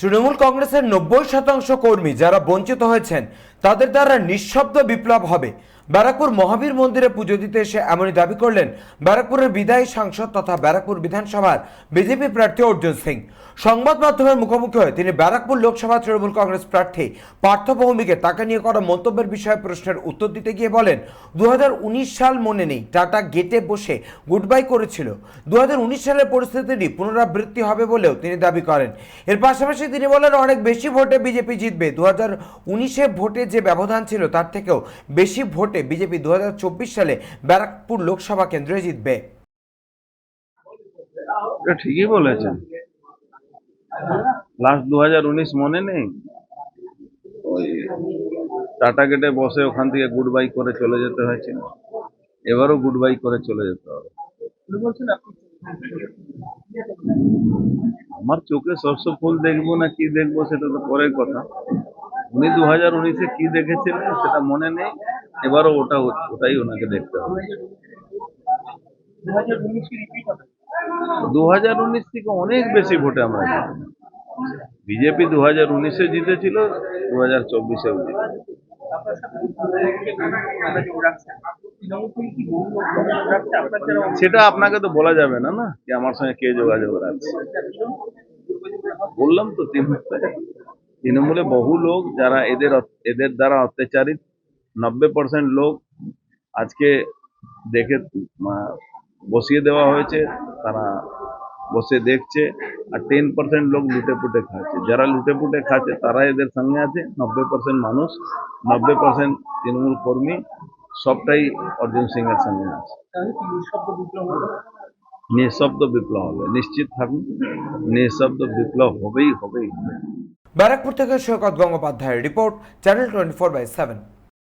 তৃণমূল কংগ্রেসের নব্বই শতাংশ কর্মী যারা বঞ্চিত হয়েছেন তাদের দ্বারা নিঃশব্দ বিপ্লব হবে। ব্যারাকপুর মহাবীর মন্দিরে পুজো দিতে এসে এমনই দাবি করলেন ব্যারাকপুরের বিদায়ী সাংসদ তথা ব্যারাকপুর বিধানসভার বিজেপি প্রার্থী অর্জুন সিং। সংবাদ মাধ্যমের মুখোমুখি হয়ে তিনি ব্যারাকপুর লোকসভা তৃণমূল কংগ্রেস প্রার্থী পার্থ ভৌমিকে তাকে নিয়ে করা মন্তব্যের বিষয়ে প্রশ্নের উত্তর দিতে গিয়ে বলেন দু হাজার উনিশ সাল মনে নেই, টাটা গেটে বসে গুড বাই করেছিল। দু হাজার উনিশ সালের পরিস্থিতিটি পুনরাবৃত্তি হবে বলেও তিনি দাবি করেন। এর পাশাপাশি তিনি বলেন, অনেক বেশি ভোটে বিজেপি জিতবে। দু হাজার ভোটে যে ব্যবধান ছিল তার থেকেও বেশি ভোটে বিজেপি দু হাজার চব্বিশ সালে ব্যারাকপুর লোকসভা কেন্দ্রে জিতবে। ঠিকই বলেছেন। লাস্ট দু হাজার উনিশ মনে নেই? ওই টাটা গেটে বসে ওখান থেকে গুড বাই করে চলে যেতে হয়েছিল এবারও গুড বাই করে চলে যেতে হবে। আমার চোখে শস্য ফুল দেখব না কি দেখব সেটা তো পরের কথা। উনি দু হাজার উনিশে কি দেখেছিলেন সেটা মনে নেই? এবারও ওটা ওটাই ওনাকে দেখতে হবে। দু হাজার উনিশ থেকে অনেক বেশি ভোটে আমরা বিজেপি দু হাজার উনিশে জিতেছিল দু হাজার চব্বিশেও সেটা আপনাকে তো বলা যাবে না না, যে আমার সঙ্গে কে যোগাযোগ রাখছে। বললাম তো তৃণমূলে। বহু লোক যারা এদের এদের দ্বারা অত্যাচারিত নব্বই পার্সেন্ট লোক আজকে দেখে বসিয়ে দেওয়া হয়েছে তারা বসে দেখছে আর টেন পার্সেন্ট লোক লুটে পুটে খাচ্ছে। যারা লুটে পুটে খাচ্ছে তারা এদের সঙ্গে আছে নব্বই পার্সেন্ট মানুষ নব্বই পার্সেন্ট তৃণমূল কর্মী সবটাই অর্জুন সিং এর সঙ্গে আছে। নিঃশব্দ বিপ্লব হবে? নিশ্চিত থাকুন নিঃশব্দ বিপ্লব হবেই হবেই। ব্যারাকপুর থেকে সৈকত গঙ্গোপাধ্যায়ের report channel twenty four by seven.